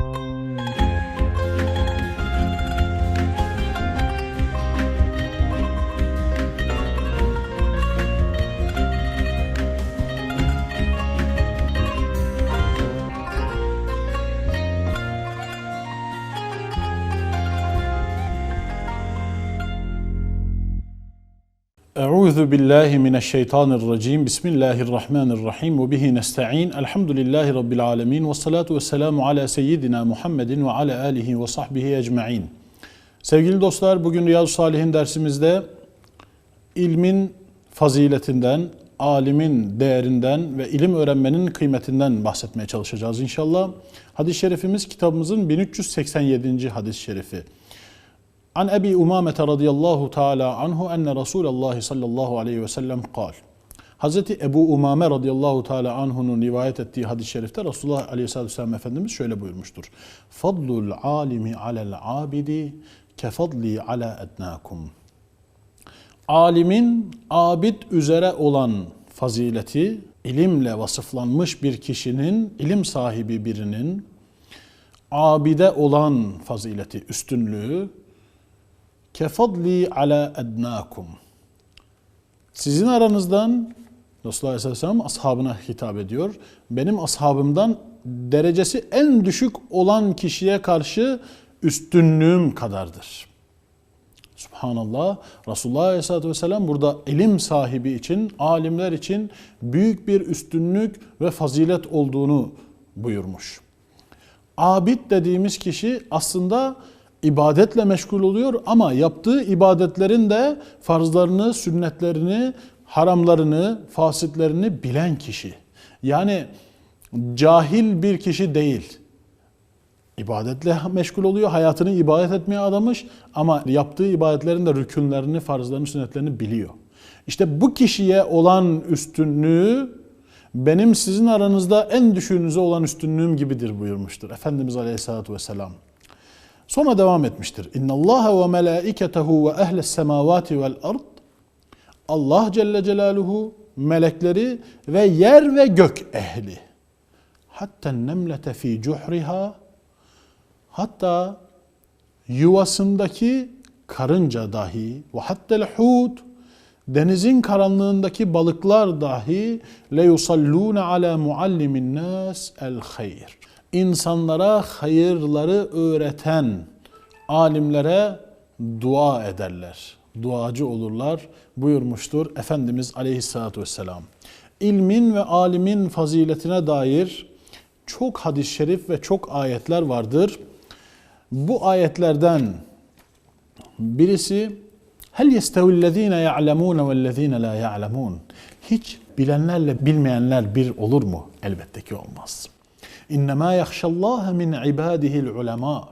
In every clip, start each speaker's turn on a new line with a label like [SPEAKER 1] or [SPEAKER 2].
[SPEAKER 1] thank you Euzu billahi mineşşeytanirracim. Bismillahirrahmanirrahim. Ve bihi nestaîn. Elhamdülillahi rabbil alamin ve salatu vesselamu ala seyyidina Muhammedin ve ala alihi ve sahbihi ecmaîn. Sevgili dostlar, bugün Riyaz Salihin dersimizde ilmin faziletinden, alimin değerinden ve ilim öğrenmenin kıymetinden bahsetmeye çalışacağız inşallah. Hadis-i şerifimiz kitabımızın 1387. hadis-i şerifi. An Ebi Umame radıyallahu teala anhu enne Resulullah sallallahu aleyhi ve sellem kal. Hazreti Ebu Umame radıyallahu teala anhu'nun rivayet ettiği hadis-i şerifte Resulullah aleyhissalatü vesselam Efendimiz şöyle buyurmuştur. Fadlul alimi alel abidi kefadli ala ednakum. Alimin abid üzere olan fazileti, ilimle vasıflanmış bir kişinin, ilim sahibi birinin abide olan fazileti, üstünlüğü, kefadli ala ednakum. Sizin aranızdan Resulullah Aleyhisselam ashabına hitap ediyor. Benim ashabımdan derecesi en düşük olan kişiye karşı üstünlüğüm kadardır. Subhanallah. Resulullah Aleyhisselatü Vesselam burada ilim sahibi için, alimler için büyük bir üstünlük ve fazilet olduğunu buyurmuş. Abid dediğimiz kişi aslında ibadetle meşgul oluyor ama yaptığı ibadetlerin de farzlarını, sünnetlerini, haramlarını, fasitlerini bilen kişi. Yani cahil bir kişi değil. İbadetle meşgul oluyor, hayatını ibadet etmeye adamış ama yaptığı ibadetlerin de rükünlerini, farzlarını, sünnetlerini biliyor. İşte bu kişiye olan üstünlüğü benim sizin aranızda en düşüğünüze olan üstünlüğüm gibidir buyurmuştur Efendimiz Aleyhisselatü Vesselam. Sonra devam etmiştir. İnna Allah ve melaiketehu ve ehles semavati vel ard Allah Celle Celaluhu melekleri ve yer ve gök ehli. Hatta nemlete fi cuhriha hatta yuvasındaki karınca dahi ve hattel hut denizin karanlığındaki balıklar dahi le yusalluna ala muallimin nas el hayr insanlara hayırları öğreten alimlere dua ederler. Duacı olurlar buyurmuştur Efendimiz Aleyhisselatü Vesselam. İlmin ve alimin faziletine dair çok hadis-i şerif ve çok ayetler vardır. Bu ayetlerden birisi Hel yestevillezine ya'lemune vellezine la ya'lemun. Hiç bilenlerle bilmeyenler bir olur mu? Elbette ki olmaz. İnnemâ yahşallâhe min ibâdihil ulemâ.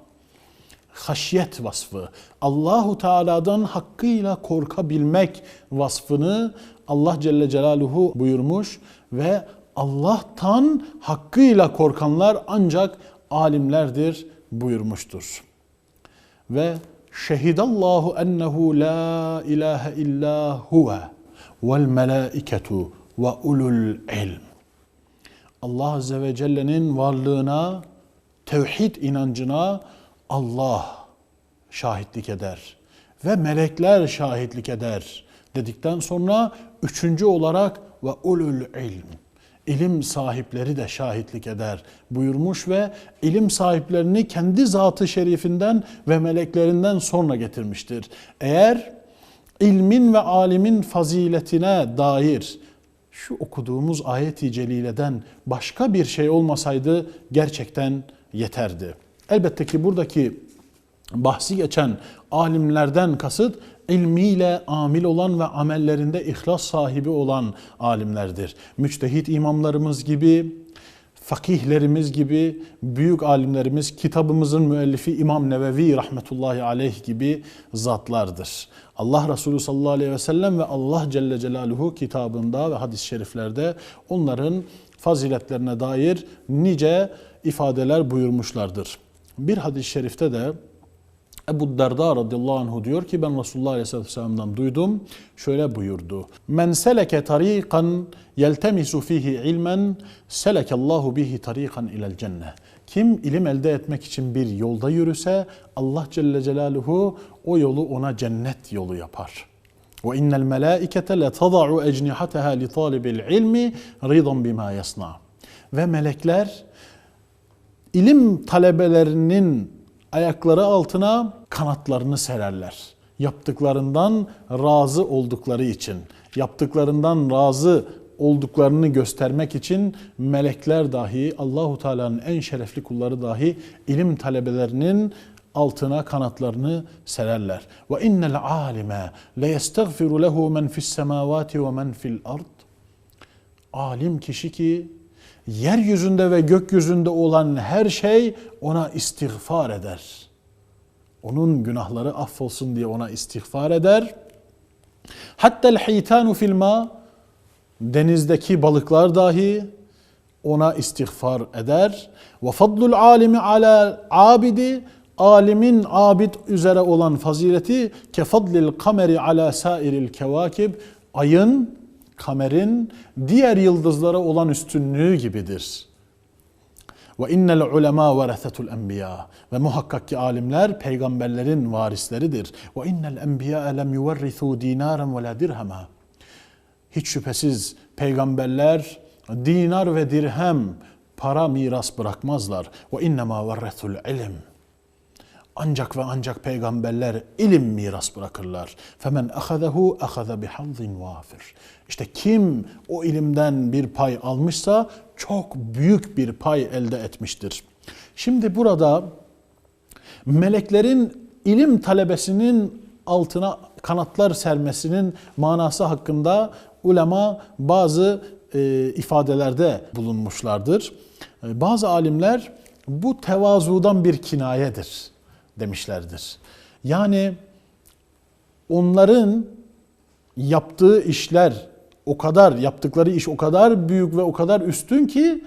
[SPEAKER 1] Haşyet vasfı, Allahu Teala'dan hakkıyla korkabilmek vasfını Allah Celle Celaluhu buyurmuş ve Allah'tan hakkıyla korkanlar ancak alimlerdir buyurmuştur. Ve şehidallahu ennehu la ilahe illa huve vel melaiketu ve ulul ilm. Allah Azze ve Celle'nin varlığına, tevhid inancına Allah şahitlik eder ve melekler şahitlik eder dedikten sonra üçüncü olarak ve ulul ilm ilim sahipleri de şahitlik eder buyurmuş ve ilim sahiplerini kendi zatı şerifinden ve meleklerinden sonra getirmiştir. Eğer ilmin ve alimin faziletine dair şu okuduğumuz ayet-i celileden başka bir şey olmasaydı gerçekten yeterdi. Elbette ki buradaki bahsi geçen alimlerden kasıt ilmiyle amil olan ve amellerinde ihlas sahibi olan alimlerdir. Müçtehit imamlarımız gibi, fakihlerimiz gibi, büyük alimlerimiz, kitabımızın müellifi İmam Nevevi rahmetullahi aleyh gibi zatlardır. Allah Resulü sallallahu aleyhi ve sellem ve Allah Celle Celaluhu kitabında ve hadis-i şeriflerde onların faziletlerine dair nice ifadeler buyurmuşlardır. Bir hadis-i şerifte de Ebu Derda radıyallahu anhu diyor ki ben Resulullah aleyhisselatü vesselam'dan duydum. Şöyle buyurdu. Men seleke tariqan yeltemisu fihi ilmen selekallahu bihi tariqan ilel cenne. Kim ilim elde etmek için bir yolda yürüse Allah Celle Celaluhu o yolu ona cennet yolu yapar. Ve innel melaikete le tada'u ecnihataha li talibil ilmi ridan bima yasna. Ve melekler ilim talebelerinin ayakları altına kanatlarını sererler. Yaptıklarından razı oldukları için, yaptıklarından razı olduklarını göstermek için melekler dahi Allahu Teala'nın en şerefli kulları dahi ilim talebelerinin altına kanatlarını sererler. Ve innel alime le yestagfiru lehu men fis semavati ve men fil ard. Alim kişi ki yeryüzünde ve gökyüzünde olan her şey ona istiğfar eder. Onun günahları affolsun diye ona istiğfar eder. Hatta el-hitanu fil ma denizdeki balıklar dahi ona istiğfar eder. Ve fadlul alimi ala abidi alimin abid üzere olan fazileti kefadlil kameri ala sairil kevakib ayın kamerin diğer yıldızlara olan üstünlüğü gibidir. Ve innel ulema veresetul enbiya ve muhakkak ki alimler peygamberlerin varisleridir. Ve innel enbiya lem yuverrisu dinaran ve la dirhema. Hiç şüphesiz peygamberler dinar ve dirhem para miras bırakmazlar. Ve innema verresul ilim. Ancak ve ancak peygamberler ilim miras bırakırlar. Femen ahazehu ahaze bihazin vafir. İşte kim o ilimden bir pay almışsa çok büyük bir pay elde etmiştir. Şimdi burada meleklerin ilim talebesinin altına kanatlar sermesinin manası hakkında ulema bazı e, ifadelerde bulunmuşlardır. E, bazı alimler bu tevazudan bir kinayedir demişlerdir. Yani onların yaptığı işler o kadar yaptıkları iş o kadar büyük ve o kadar üstün ki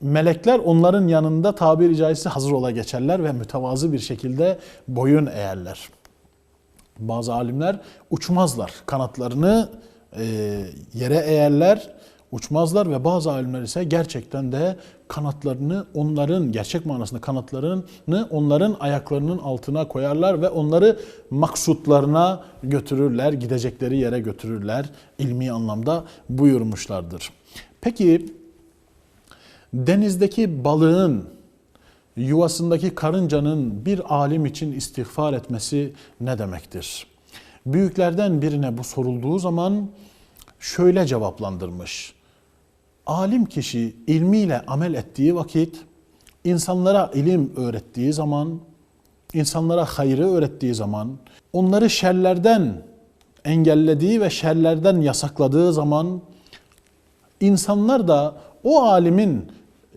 [SPEAKER 1] melekler onların yanında tabiri caizse hazır ola geçerler ve mütevazı bir şekilde boyun eğerler. Bazı alimler uçmazlar. Kanatlarını yere eğerler, uçmazlar ve bazı alimler ise gerçekten de kanatlarını onların gerçek manasında kanatlarını onların ayaklarının altına koyarlar ve onları maksutlarına götürürler, gidecekleri yere götürürler. ilmi anlamda buyurmuşlardır. Peki denizdeki balığın yuvasındaki karıncanın bir alim için istiğfar etmesi ne demektir? Büyüklerden birine bu sorulduğu zaman şöyle cevaplandırmış. Alim kişi ilmiyle amel ettiği vakit, insanlara ilim öğrettiği zaman, insanlara hayrı öğrettiği zaman, onları şerlerden engellediği ve şerlerden yasakladığı zaman, insanlar da o alimin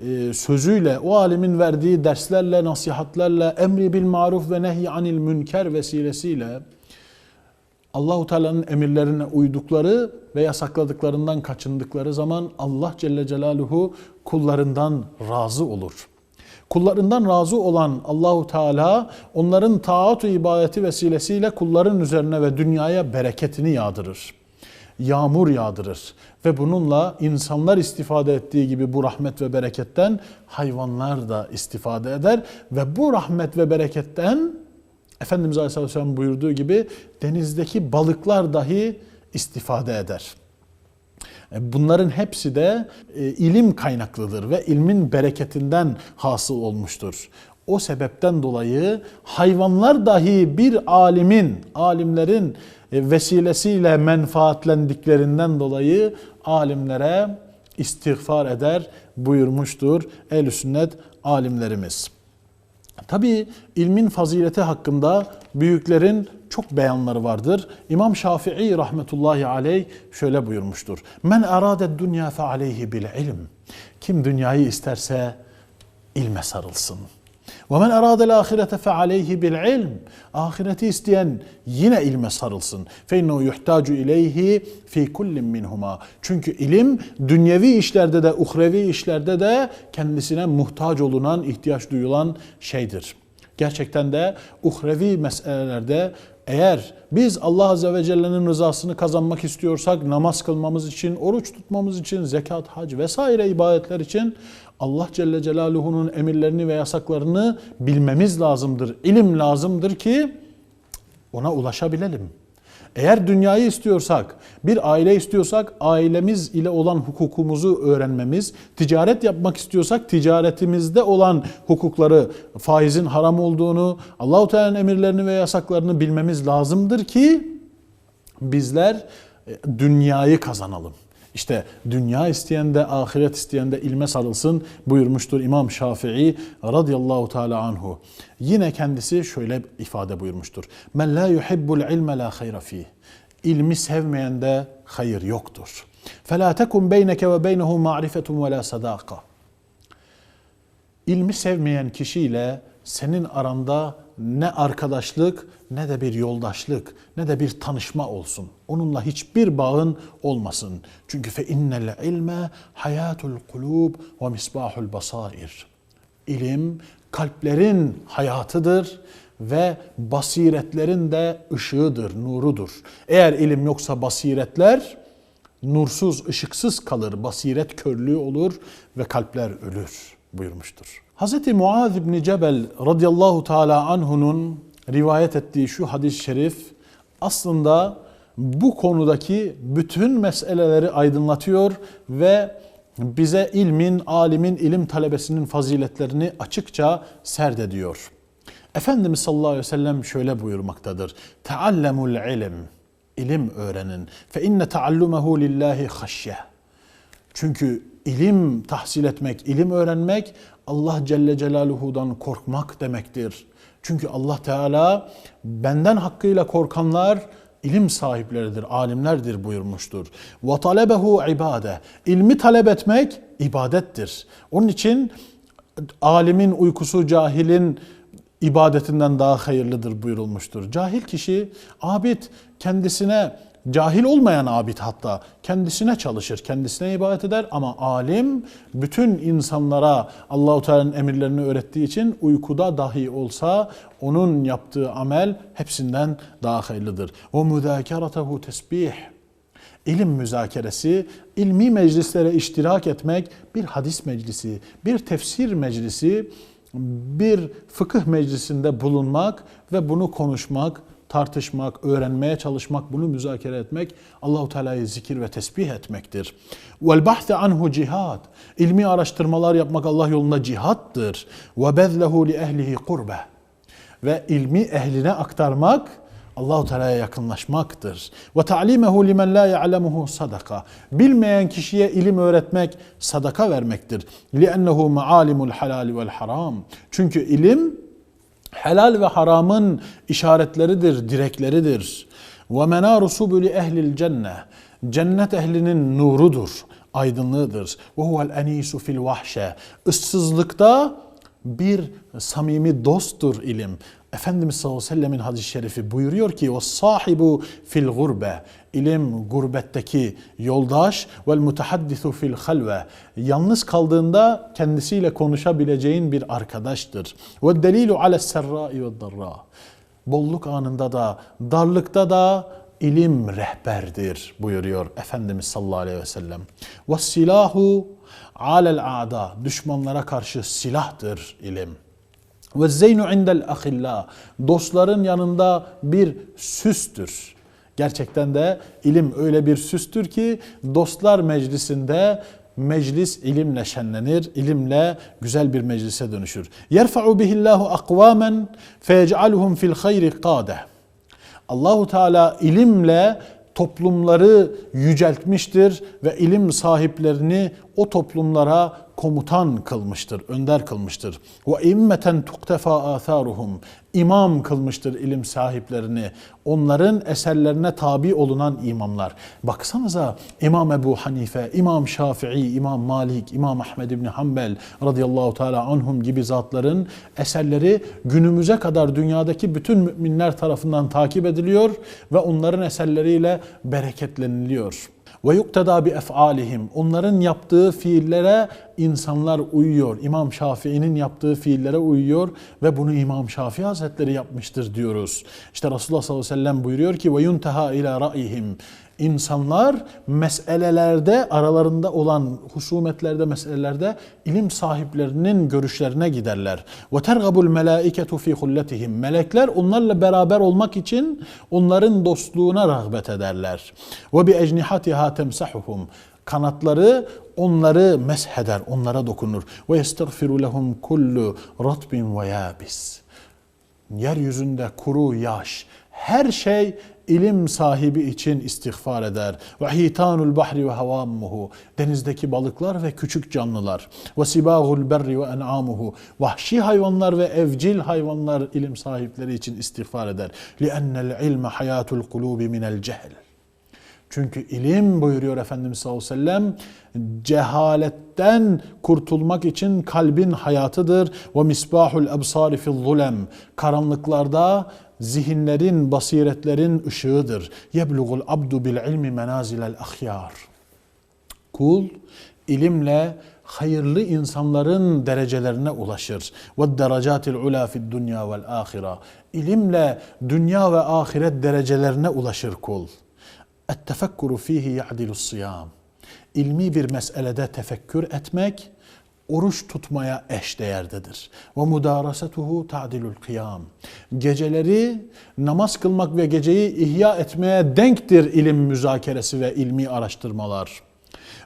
[SPEAKER 1] e, sözüyle, o alimin verdiği derslerle, nasihatlerle, emri bil maruf ve nehy anil münker vesilesiyle Allahu Teala'nın emirlerine uydukları ve yasakladıklarından kaçındıkları zaman Allah Celle Celaluhu kullarından razı olur. Kullarından razı olan Allahu Teala onların taat ibadeti vesilesiyle kulların üzerine ve dünyaya bereketini yağdırır. Yağmur yağdırır ve bununla insanlar istifade ettiği gibi bu rahmet ve bereketten hayvanlar da istifade eder ve bu rahmet ve bereketten Efendimiz Aleyhisselatü Vesselam buyurduğu gibi denizdeki balıklar dahi istifade eder. E, bunların hepsi de e, ilim kaynaklıdır ve ilmin bereketinden hasıl olmuştur. O sebepten dolayı hayvanlar dahi bir alimin, alimlerin e, vesilesiyle menfaatlendiklerinden dolayı alimlere istiğfar eder buyurmuştur el sünnet alimlerimiz. Tabi ilmin fazileti hakkında büyüklerin çok beyanları vardır. İmam Şafii rahmetullahi aleyh şöyle buyurmuştur. Men arade dünya fe aleyhi bil ilm. Kim dünyayı isterse ilme sarılsın. Ve men aradel ahirete fe aleyhi bil ilm. Ahireti isteyen yine ilme sarılsın. Fe innehu yuhtacu fi kullin minhuma. Çünkü ilim dünyevi işlerde de uhrevi işlerde de kendisine muhtaç olunan, ihtiyaç duyulan şeydir. Gerçekten de uhrevi meselelerde eğer biz Allah Azze ve Celle'nin rızasını kazanmak istiyorsak namaz kılmamız için, oruç tutmamız için, zekat, hac vesaire ibadetler için Allah Celle Celaluhu'nun emirlerini ve yasaklarını bilmemiz lazımdır. İlim lazımdır ki ona ulaşabilelim. Eğer dünyayı istiyorsak, bir aile istiyorsak ailemiz ile olan hukukumuzu öğrenmemiz, ticaret yapmak istiyorsak ticaretimizde olan hukukları, faizin haram olduğunu, Allahu Teala'nın emirlerini ve yasaklarını bilmemiz lazımdır ki bizler e, dünyayı kazanalım. İşte dünya isteyen de ahiret isteyen de ilme sarılsın buyurmuştur İmam Şafii radıyallahu teala anhu. Yine kendisi şöyle ifade buyurmuştur. Men la yuhibbul ilme la hayra fih. İlmi sevmeyende hayır yoktur. فَلَا تَكُنْ بَيْنَكَ وَبَيْنَهُ مَعْرِفَةٌ وَلَا صَدَاقَةٌ İlmi sevmeyen kişiyle senin aranda ne arkadaşlık ne de bir yoldaşlık ne de bir tanışma olsun. Onunla hiçbir bağın olmasın. Çünkü fe innel ilme hayatul kulub ve misbahul basair. İlim kalplerin hayatıdır ve basiretlerin de ışığıdır, nurudur. Eğer ilim yoksa basiretler nursuz, ışıksız kalır, basiret körlüğü olur ve kalpler ölür buyurmuştur. Hz. Muaz İbni Cebel radıyallahu teala anhu'nun rivayet ettiği şu hadis-i şerif aslında bu konudaki bütün meseleleri aydınlatıyor ve bize ilmin, alimin, ilim talebesinin faziletlerini açıkça serdediyor. Efendimiz sallallahu aleyhi ve sellem şöyle buyurmaktadır. Teallemul ilim. İlim öğrenin. Fe inne taallumehu lillahi haşye. Çünkü ilim tahsil etmek, ilim öğrenmek Allah Celle Celaluhu'dan korkmak demektir. Çünkü Allah Teala benden hakkıyla korkanlar ilim sahipleridir, alimlerdir buyurmuştur. Ve talebehu ibade. İlmi talep etmek ibadettir. Onun için alimin uykusu cahilin ibadetinden daha hayırlıdır buyurulmuştur. Cahil kişi abid kendisine Cahil olmayan abid hatta kendisine çalışır, kendisine ibadet eder ama alim bütün insanlara Allahu Teala'nın emirlerini öğrettiği için uykuda dahi olsa onun yaptığı amel hepsinden daha hayırlıdır. O müzakeratehu tesbih. İlim müzakeresi, ilmi meclislere iştirak etmek, bir hadis meclisi, bir tefsir meclisi, bir fıkıh meclisinde bulunmak ve bunu konuşmak, tartışmak, öğrenmeye çalışmak, bunu müzakere etmek Allahu Teala'yı zikir ve tesbih etmektir. Vel bahse anhu cihad. İlmi araştırmalar yapmak Allah yolunda cihattır. Ve bezlehu li ehlihi kurbe. Ve ilmi ehline aktarmak Allahu Teala'ya yakınlaşmaktır. Ve ta'limehu limen la ya'lemuhu sadaka. Bilmeyen kişiye ilim öğretmek sadaka vermektir. Li'ennehu maalimul halal vel haram. Çünkü ilim helal ve haramın işaretleridir, direkleridir. Ve menaru subuli ehlil cenne. Cennet ehlinin nurudur, aydınlığıdır. Ve huvel enisu fil vahşe. Issızlıkta bir samimi dosttur ilim. Efendimiz sallallahu aleyhi ve sellemin hadis-i şerifi buyuruyor ki o sahibu fil gurbe ilim gurbetteki yoldaş vel mutahaddisu fil halve yalnız kaldığında kendisiyle konuşabileceğin bir arkadaştır. Ve delilu ale serrai ve darra bolluk anında da darlıkta da ilim rehberdir buyuruyor Efendimiz sallallahu aleyhi ve sellem. Ve silahu alel a'da düşmanlara karşı silahtır ilim. Ve zeynu indel ahilla dostların yanında bir süstür. Gerçekten de ilim öyle bir süstür ki dostlar meclisinde meclis ilimle şenlenir, ilimle güzel bir meclise dönüşür. Yerfa'u bihillahu akvamen feyec'aluhum fil hayri qade. Allahu Teala ilimle toplumları yüceltmiştir ve ilim sahiplerini o toplumlara komutan kılmıştır, önder kılmıştır. Ve immeten tuktefa atharuhum. İmam kılmıştır ilim sahiplerini. Onların eserlerine tabi olunan imamlar. Baksanıza İmam Ebu Hanife, İmam Şafii, İmam Malik, İmam Ahmed İbni Hanbel radıyallahu teala anhum gibi zatların eserleri günümüze kadar dünyadaki bütün müminler tarafından takip ediliyor ve onların eserleriyle bereketleniliyor ve yukteda bi ef'alihim. Onların yaptığı fiillere insanlar uyuyor. İmam Şafii'nin yaptığı fiillere uyuyor ve bunu İmam Şafii Hazretleri yapmıştır diyoruz. İşte Resulullah sallallahu aleyhi ve sellem buyuruyor ki ve yuntaha ila ra'ihim İnsanlar meselelerde aralarında olan husumetlerde meselelerde ilim sahiplerinin görüşlerine giderler. Ve tergabul melaiketu fi hulletihim. Melekler onlarla beraber olmak için onların dostluğuna rağbet ederler. Ve bi ecnihatiha temsahuhum. Kanatları onları mesheder, onlara dokunur. Ve yestagfiru lehum kullu ratbin ve yabis. Yeryüzünde kuru, yaş, her şey ilim sahibi için istiğfar eder. Ve hitanul bahri ve havammuhu. Denizdeki balıklar ve küçük canlılar. Ve sibahul berri ve en'amuhu. Vahşi hayvanlar ve evcil hayvanlar ilim sahipleri için istiğfar eder. Li'ennel ilme hayatul kulubi minel cehl. Çünkü ilim buyuruyor Efendimiz sallallahu aleyhi ve sellem cehaletten kurtulmak için kalbin hayatıdır. Ve misbahul ebsari fil zulem. Karanlıklarda zihinlerin, basiretlerin ışığıdır. Yeblugul abdu bil ilmi menazilel ahyar. Kul ilimle hayırlı insanların derecelerine ulaşır. Ve derecatil ula fid dünya vel ahira. İlimle dünya ve ahiret derecelerine ulaşır kul. Et-tefekkuru fihi ya'dilu siyam. İlmi bir meselede tefekkür etmek oruç tutmaya eş değerdedir. Ve mudarasetuhu ta'dilul kıyam. Geceleri namaz kılmak ve geceyi ihya etmeye denktir ilim müzakeresi ve ilmi araştırmalar.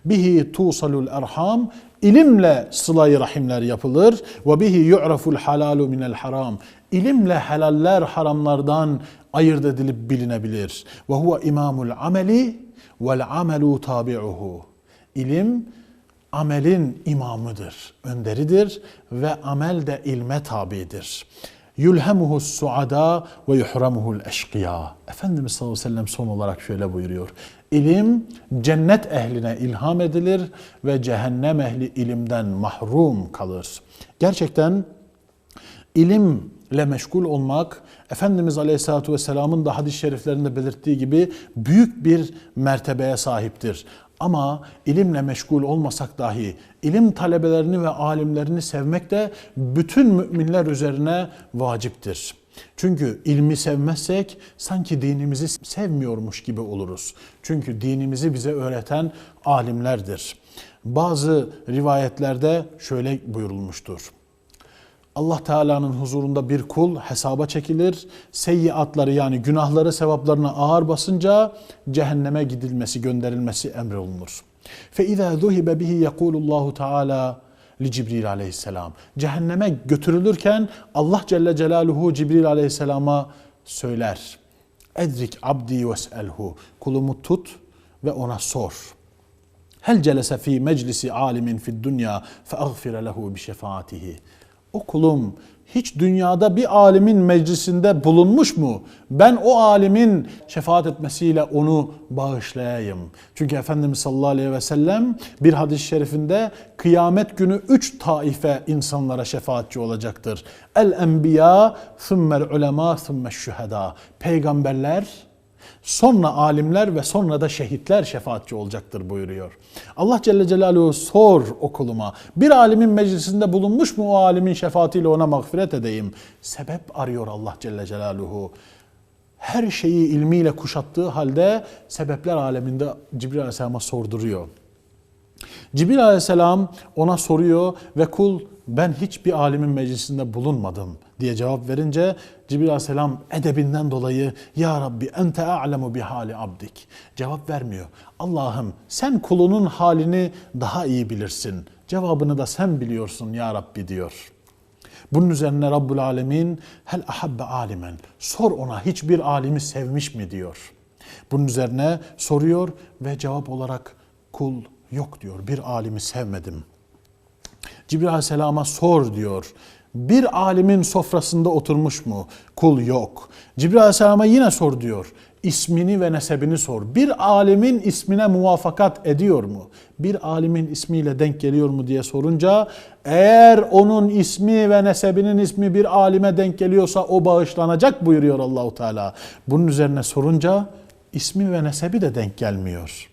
[SPEAKER 1] Bihi tusalul erham ilimle sılayı rahimler yapılır ve bihi yu'raful halalu minel haram. İlimle helaller haramlardan ayırt edilip bilinebilir. Ve huve imamul ameli vel amelu tabi'uhu. İlim amelin imamıdır, önderidir ve amel de ilme tabidir. Yulhemuhu suada ve yuhramuhul eşkıya. Efendimiz sallallahu aleyhi ve sellem son olarak şöyle buyuruyor. İlim cennet ehline ilham edilir ve cehennem ehli ilimden mahrum kalır. Gerçekten ilimle meşgul olmak Efendimiz Aleyhisselatü Vesselam'ın da hadis-i şeriflerinde belirttiği gibi büyük bir mertebeye sahiptir. Ama ilimle meşgul olmasak dahi ilim talebelerini ve alimlerini sevmek de bütün müminler üzerine vaciptir. Çünkü ilmi sevmezsek sanki dinimizi sevmiyormuş gibi oluruz. Çünkü dinimizi bize öğreten alimlerdir. Bazı rivayetlerde şöyle buyurulmuştur. Allah Teala'nın huzurunda bir kul hesaba çekilir. Seyyiatları yani günahları sevaplarına ağır basınca cehenneme gidilmesi, gönderilmesi emrolunur. Fe izâ zuhibe bihi yekulullahu Teala li Cibril aleyhisselam. Cehenneme götürülürken Allah Celle Celaluhu Cibril aleyhisselama söyler. Edrik abdi ves'elhu. Kulumu tut ve ona sor. Hel celese fi meclisi alimin fid dünya fe agfire lehu bi şefaatihi. O kulum hiç dünyada bir alimin meclisinde bulunmuş mu? Ben o alimin şefaat etmesiyle onu bağışlayayım. Çünkü Efendimiz sallallahu aleyhi ve sellem bir hadis-i şerifinde kıyamet günü üç taife insanlara şefaatçi olacaktır. El enbiya, thummel ulema, thummel şüheda. Peygamberler, Sonra alimler ve sonra da şehitler şefaatçi olacaktır buyuruyor. Allah Celle Celaluhu sor okuluma. Bir alimin meclisinde bulunmuş mu o alimin şefaatiyle ona mağfiret edeyim. Sebep arıyor Allah Celle Celaluhu. Her şeyi ilmiyle kuşattığı halde sebepler aleminde Cibril Aleyhisselam'a sorduruyor. Cibril Aleyhisselam ona soruyor ve kul ben hiçbir alimin meclisinde bulunmadım diye cevap verince Cibril Aleyhisselam edebinden dolayı Ya Rabbi ente a'lemu bi hali abdik cevap vermiyor. Allah'ım sen kulunun halini daha iyi bilirsin. Cevabını da sen biliyorsun ya Rabbi diyor. Bunun üzerine Rabbul Alemin hel ahabbe alimen sor ona hiçbir alimi sevmiş mi diyor. Bunun üzerine soruyor ve cevap olarak kul yok diyor bir alimi sevmedim. Cibril Aleyhisselam'a sor diyor. Bir alimin sofrasında oturmuş mu? Kul yok. Cibril Aleyhisselam'a yine sor diyor. İsmini ve nesebini sor. Bir alimin ismine muvafakat ediyor mu? Bir alimin ismiyle denk geliyor mu diye sorunca eğer onun ismi ve nesebinin ismi bir alime denk geliyorsa o bağışlanacak buyuruyor Allahu Teala. Bunun üzerine sorunca ismi ve nesebi de denk gelmiyor.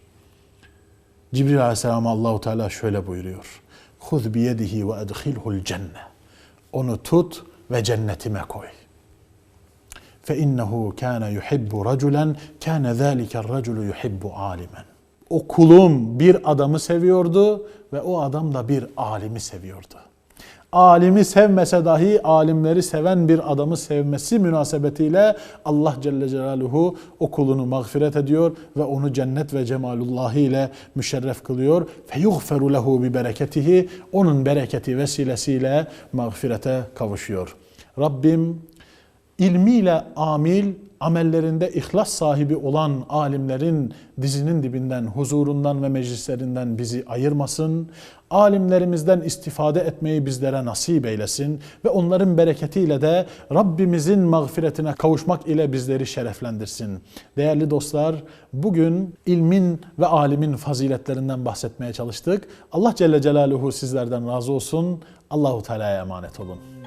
[SPEAKER 1] Cibril Aleyhisselam Allahu Teala şöyle buyuruyor. Huz biyedihi ve edkhilhul cenne. Onu tut ve cennetime koy. Fe innehu kana yuhibbu raculen kana zalika raculu yuhibbu alimen. O kulum bir adamı seviyordu ve o adam da bir alimi seviyordu. Alimi sevmese dahi alimleri seven bir adamı sevmesi münasebetiyle Allah Celle Celaluhu o kulunu mağfiret ediyor ve onu cennet ve cemalullahi ile müşerref kılıyor. Fe yughferu lehu bi bereketihi onun bereketi vesilesiyle mağfirete kavuşuyor. Rabbim ilmiyle amil, amellerinde ihlas sahibi olan alimlerin dizinin dibinden, huzurundan ve meclislerinden bizi ayırmasın. Alimlerimizden istifade etmeyi bizlere nasip eylesin ve onların bereketiyle de Rabbimizin mağfiretine kavuşmak ile bizleri şereflendirsin. Değerli dostlar, bugün ilmin ve alimin faziletlerinden bahsetmeye çalıştık. Allah Celle Celaluhu sizlerden razı olsun. Allahu Teala'ya emanet olun.